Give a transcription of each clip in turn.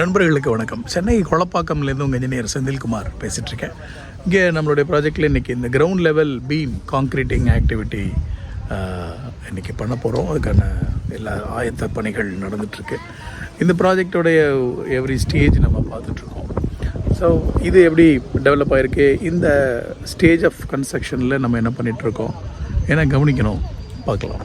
நண்பர்களுக்கு வணக்கம். சென்னை கொளப்பாக்கம்லேருந்து உங்கள் இன்ஜினியர் செந்தில்குமார் பேசிகிட்டு இருக்கேன் இங்கே நம்மளுடைய ப்ராஜெக்டில் இன்றைக்கி இந்த ground level beam concreting activity இன்றைக்கி பண்ண போகிறோம் அதுக்கான எல்லா ஆயத்த பணிகள் நடந்துகிட்ருக்கு இந்த ப்ராஜெக்டோடைய எவ்ரி ஸ்டேஜ் நம்ம பார்த்துட்ருக்கோம் ஸோ இது எப்படி டெவலப் ஆகிருக்கு இந்த ஸ்டேஜ் ஆஃப் கன்ஸ்ட்ரக்ஷனில் நம்ம என்ன பண்ணிகிட்ருக்கோம் ஏன்னா கவனிக்கணும்? பார்க்கலாம்.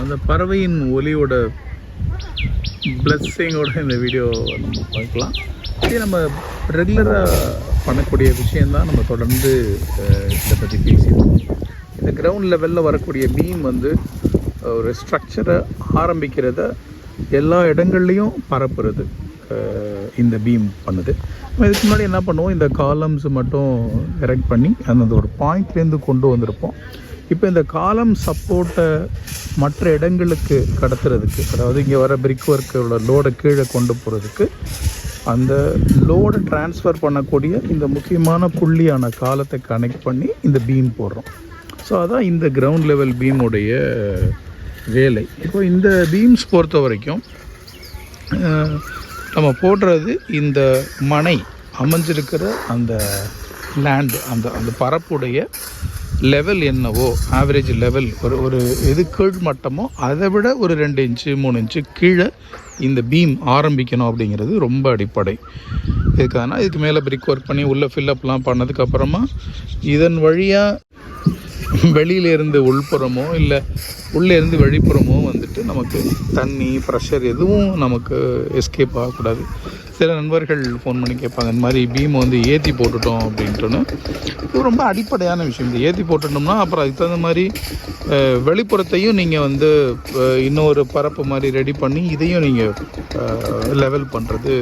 அந்த பறவையின் ஒலியோட பிளஸ்ஸிங்கோட இந்த வீடியோ நம்ம பார்க்கலாம். இதே நம்ம ரெகுலராக பண்ணக்கூடிய விஷயந்தான் நம்ம தொடர்ந்து இதை பற்றி பேசியிருக்கோம் இந்த கிரவுண்ட் லெவலில் வரக்கூடிய பீம் வந்து ஒரு ஸ்ட்ரக்சரை ஆரம்பிக்கிறத எல்லா இடங்கள்லையும் பரப்புறது இந்த பீம் பண்ணுது. நம்ம இதுக்கு முன்னாடி என்ன பண்ணுவோம்? இந்த காலம்ஸ் மட்டும் எரெக்ட் பண்ணி அந்த ஒரு பாயிண்ட்லேருந்து கொண்டு வந்திருப்போம். இப்போ இந்த காலம் சப்போர்ட்டை மற்ற இடங்களுக்கு கடத்துறதுக்கு அதாவது இங்கே வர பிரிக் ஒர்க்கோட லோடை கீழே கொண்டு போகிறதுக்கு அந்த லோடை ட்ரான்ஸ்ஃபர் பண்ணக்கூடிய இந்த முக்கியமான புள்ளியான காலத்தை கனெக்ட் பண்ணி இந்த பீம் போடுறோம். ஸோ அதான் இந்த கிரவுண்ட் லெவல் பீமுடைய வேலை. இப்போ இந்த பீம்ஸ் பொறுத்த வரைக்கும் நம்ம போடுறது இந்த மனை அமைஞ்சிருக்கிற அந்த லேண்டு அந்த அந்த பரப்புடைய லெவல் என்னவோ ஆவரேஜ் லெவல் ஒரு ஒரு எது கீழ் மட்டமோ அதை விட ஒரு ரெண்டு இன்ச்சு மூணு இன்ச்சு கீழே இந்த பீம் ஆரம்பிக்கணும் அப்படிங்கிறது ரொம்ப அடிப்படை. இதுக்கான இதுக்கு மேலே பிரிக் ஒர்க் பண்ணி உள்ளே ஃபில்லப்லாம் பண்ணதுக்கப்புறமா இதன் வழியாக வெளியிலேருந்து உள்புறமோ இல்லை உள்ளே இருந்து வெளிப்புறமோ வந்துட்டு நமக்கு தண்ணி ப்ரெஷர் எதுவும் நமக்கு எஸ்கேப் ஆகக்கூடாது. சில நண்பர்கள் ஃபோன் பண்ணி கேட்பாங்க இந்த மாதிரி பீம் வந்து ஏற்றி போட்டுட்டோம் அப்படின்ட்டுன்னு. இது ரொம்ப அடிப்படையான விஷயம். இந்த ஏற்றி போட்டுட்டோம்னா அப்புறம் அதுக்கு தகுந்த மாதிரி வெளிப்புறத்தையும் நீங்கள் வந்து இன்னொரு பரப்பு மாதிரி ரெடி பண்ணி இதையும் நீங்கள் லெவல் பண்ணுறது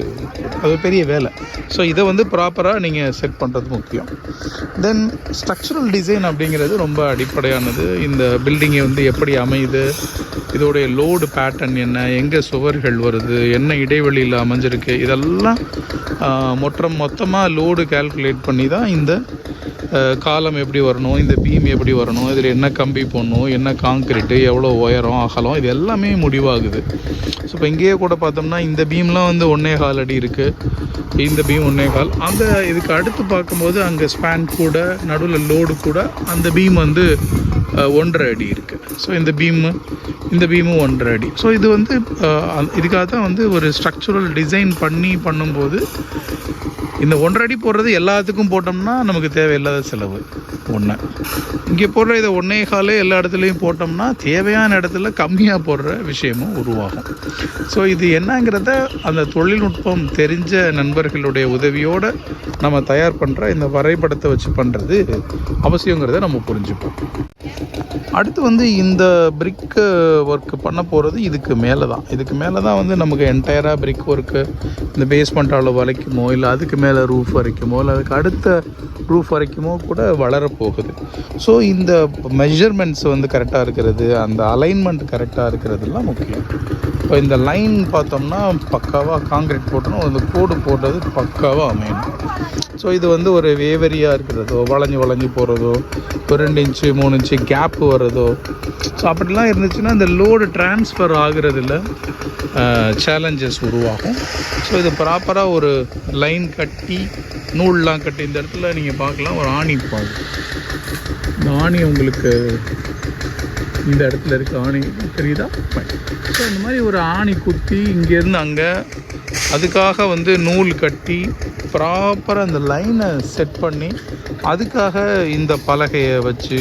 அது பெரிய வேலை. ஸோ இதை வந்து ப்ராப்பராக நீங்கள் செட் பண்ணுறது முக்கியம். தென் ஸ்ட்ரக்சரல் டிசைன் அப்படிங்கிறது ரொம்ப அடிப்படையானது. இந்த பில்டிங்கை வந்து எப்படி அமையுது இதோடைய லோடு பேட்டர்ன் என்ன எங்கே சுவர்கள் வருது என்ன இடைவெளியில் அமைஞ்சிருக்கு இதெல்லாம் மொத்தம் மொத்தமாக லோடு கால்குலேட் பண்ணி தான் இந்த காலம் எப்படி வரணும் இந்த பீம் எப்படி வரணும் இதில் என்ன கம்பி போடணும் என்ன காங்கிரீட்டு எவ்வளோ உயரம் அகலம் இது எல்லாமே முடிவாகுது. ஸோ இப்போ இங்கேயே கூட பார்த்தோம்னா இந்த பீம்லாம் வந்து ஒன்றே கால் அடி இருக்குது இந்த பீம் ஒன்றே கால். அந்த இதுக்கு அடுத்து பார்க்கும்போது அங்கே ஸ்பேன் கூட நடுவில் லோடு கூட அந்த பீம் வந்து ஒன்றரை அடி இருக்குது ஸோ இந்த பீமு இந்த பீமும் ஒன்றரை அடி. ஸோ இது வந்து இதுக்காக தான் வந்து ஒரு ஸ்ட்ரக்சுரல் டிசைன் பண்ணி பண்ணும்போது இந்த ஒன்றரை அடி போடுறது எல்லாத்துக்கும் போட்டோம்னா நமக்கு தேவையில்லாத செலவு. ஒன்று இங்கே போடுற இதை ஒன்றே காலே எல்லா இடத்துலையும் போட்டோம்னா தேவையான இடத்துல கம்மியாக போடுற விஷயமும் உருவாகும். ஸோ இது என்னங்கிறத அந்த தொழில்நுட்பம் தெரிஞ்ச நண்பர்களுடைய உதவியோடு நம்ம தயார் பண்ணுற இந்த வரைபடத்தை வச்சு பண்ணுறது அவசியங்கிறத நம்ம புரிஞ்சுப்போம். அடுத்து வந்து இந்த பிரிக் ஒர்க் பண்ண போகிறது இதுக்கு மேலே தான் இதுக்கு மேலே தான் வந்து நமக்கு என்டையராக பிரிக் ஒர்க்கு இந்த பேஸ்மெண்ட் அளவு வரைக்குமோ இல்லை அதுக்கு மேலே மேலே ரூஃப் வரைக்குமோ இல்லை அதுக்கு அடுத்த ரூஃப் வரைக்குமோ கூட வளரப்போகுது. ஸோ இந்த மெஷர்மெண்ட்ஸ் வந்து கரெக்டாக இருக்கிறது அந்த அலைன்மெண்ட் கரெக்டாக இருக்கிறதுலாம் முக்கியம். இப்போ இந்த லைன் பார்த்தோம்னா பக்காவாக காங்கிரீட் போட்டோம்னா அந்த கோடு போட்டது பக்காவாக அமையணும். ஸோ இது வந்து ஒரு வேவரியாக இருக்கிறதோ வளைஞ்சு வளைஞ்சு போகிறதோ ஒரு ரெண்டு இன்ச்சு மூணு இன்ச்சு கேப்பு வர்றதோ. ஸோ அப்படிலாம் இருந்துச்சுன்னா இந்த லோடு டிரான்ஸ்ஃபர் ஆகுறதுல சேலஞ்சஸ் உருவாகும். ஸோ இது ப்ராப்பராக ஒரு லைன் கட் கட்டி நூல்லாம் கட்டி இந்த இடத்துல நீங்கள் பார்க்கலாம் ஒரு ஆணி பால் இந்த ஆணி உங்களுக்கு இந்த இடத்துல இருக்க ஆணி தெரியுதா? ஸோ இந்த மாதிரி ஒரு ஆணி குத்தி இங்கேருந்து அங்கே அதுக்காக வந்து நூல் கட்டி ப்ராப்பராக அந்த லைனை செட் பண்ணி அதுக்காக இந்த பலகையை வச்சு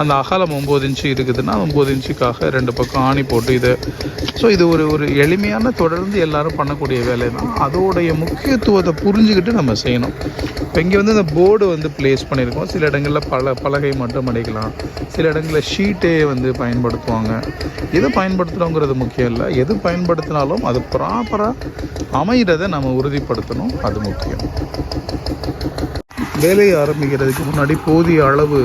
அந்த அகலம் ஒம்பது இன்ச்சு இருக்குதுன்னா ஒம்பது இன்ச்சுக்காக ரெண்டு பக்கம் ஆணி போட்டு இதை ஸோ இது ஒரு ஒரு எளிமையான தொடர்ந்து எல்லாரும் பண்ணக்கூடிய வேலை தான் அதோடைய முக்கியத்துவத்தை புரிஞ்சுக்கிட்டு நம்ம செய்யணும். இப்போ இங்கே வந்து இந்த போர்டு வந்து ப்ளேஸ் பண்ணியிருக்கோம். சில இடங்களில் பல பலகை மட்டும் அடிக்கலாம் சில இடங்களில் ஷீட்டே வந்து பயன்படுத்துவாங்க. எது பயன்படுத்துகிறோங்கிறது முக்கியம் இல்லை. எது பயன்படுத்தினாலும் அது ப்ராப்பராக அமைகிறத நம்ம உறுதிப்படுத்தணும். அது முக்கியம். வேலையை ஆரம்பிக்கிறதுக்கு முன்னாடி போதிய அளவு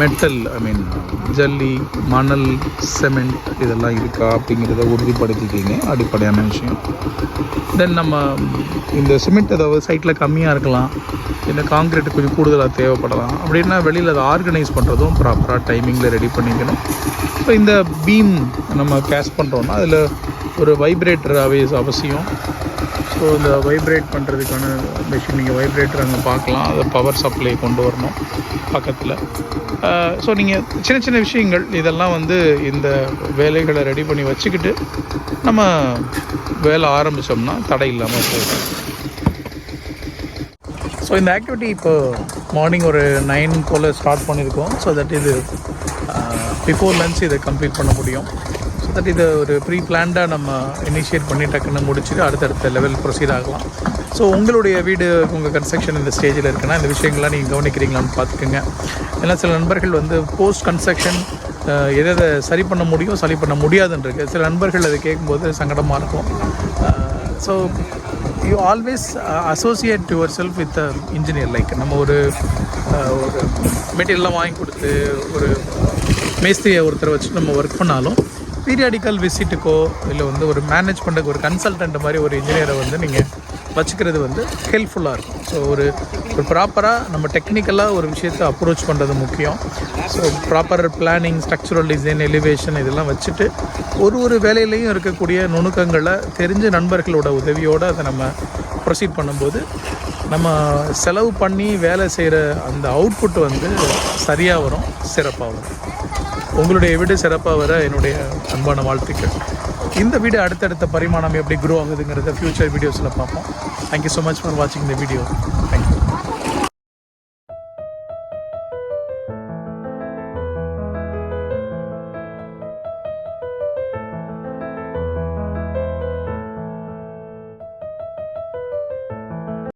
மெட்டல் ஐ மீன் ஜல்லி மணல் செமெண்ட் இதெல்லாம் இருக்கா அப்படிங்கிறத உறுதிப்படுத்திக்கிங்க அடிப்படையான விஷயம். தென் நம்ம இந்த சிமெண்ட் ஏதாவது சைட்டில் கம்மியாக இருக்கலாம். இந்த காங்கிரீட் கொஞ்சம் கூடுதலாக தேவைப்படலாம். அப்படின்னா வெளியில் அதை ஆர்கனைஸ் பண்ணுறதும் ப்ராப்பராக டைமிங்கில் ரெடி பண்ணிக்கணும். இப்போ இந்த பீம் நம்ம கேஷ் பண்ணுறோன்னா அதில் ஒரு வைப்ரேட்டர் அவேஸ் அவசியம். ஸோ இந்த வைப்ரேட் பண்ணுறதுக்கான மிஷின் நீங்கள் வைப்ரேட்டர் அங்கே பார்க்கலாம். அதை பவர் சப்ளை கொண்டு வரணும் பக்கத்தில். ஸோ நீங்கள் சின்ன சின்ன விஷயங்கள் இதெல்லாம் வந்து இந்த வேலைகளை ரெடி பண்ணி வச்சுக்கிட்டு நம்ம வேலை ஆரம்பித்தோம்னா தடை இல்லாமல் போகும் ஸோ இந்த ஆக்டிவிட்டி இப்போ மார்னிங் ஒரு நைன் போல் ஸ்டார்ட் பண்ணியிருக்கோம் ஸோ தட் இது பிஃபோர் லன்ச் இதை கம்ப்ளீட் பண்ண முடியும். பட் தட் இதை ஒரு ப்ரீ பிளான்டாக நம்ம இனிஷியேட் பண்ணி டக்குன்னு முடிச்சுட்டு அடுத்தடுத்த லெவல் ப்ரொசீட் ஆகலாம். ஸோ உங்களுடைய வீடு உங்கள் கன்ஸ்ட்ரக்ஷன் இந்த ஸ்டேஜில் இருக்குன்னா இந்த விஷயங்கள்லாம் நீங்கள் கவனிக்கிறீங்களான்னு பார்த்துக்குங்க. ஏன்னா சில நண்பர்கள் வந்து போஸ்ட் கன்ஸ்ட்ரக்ஷன் எதை எதை சரி பண்ண முடியும் சரி பண்ண முடியாதுன்றது. சில நண்பர்கள் அதை கேட்கும்போது சங்கடமாக இருக்கும். So you always associate yourself with engineer like நம்ம ஒரு ஒரு மெட்டீரியல்லாம் வாங்கி கொடுத்து ஒரு மேஸ்திரியை ஒருத்தரை வச்சு நம்ம ஒர்க் பண்ணாலும் பீரியாடிக்கல் விசிட்டுக்கோ இல்லை வந்து ஒரு மேனேஜ் பண்ணுறதுக்கு ஒரு கன்சல்டன்ட் மாதிரி ஒரு இன்ஜினியரை வந்து நீங்கள் வச்சுக்கிறது வந்து ஹெல்ப்ஃபுல்லாக இருக்கும். ஸோ ஒரு ஒரு ப்ராப்பராக நம்ம டெக்னிக்கலாக ஒரு விஷயத்தை அப்ரோச் பண்ணுறது முக்கியம். So proper planning structural design elevation இதெல்லாம் வச்சுட்டு ஒரு ஒரு வேலையிலையும் இருக்கக்கூடிய நுணுக்கங்களை தெரிஞ்ச நண்பர்களோட உதவியோடு அதை நம்ம ப்ரொசீட் பண்ணும்போது நம்ம செலவு பண்ணி வேலை செய்கிற அந்த அவுட்புட் வந்து சரியாக வரும் சிறப்பாக வரும். உங்களுடைய வீடு சிறப்பாக வர என்னுடைய அன்பான வாழ்த்துக்கள். இந்த வீடு அடுத்தடுத்த பரிமாணம் எப்படி குரோ ஆகுதுங்கிறத ஃப்யூச்சர் வீடியோஸில் பார்ப்போம். தேங்க்யூ ஸோ மச் ஃபார் வாட்சிங் இந்த வீடியோ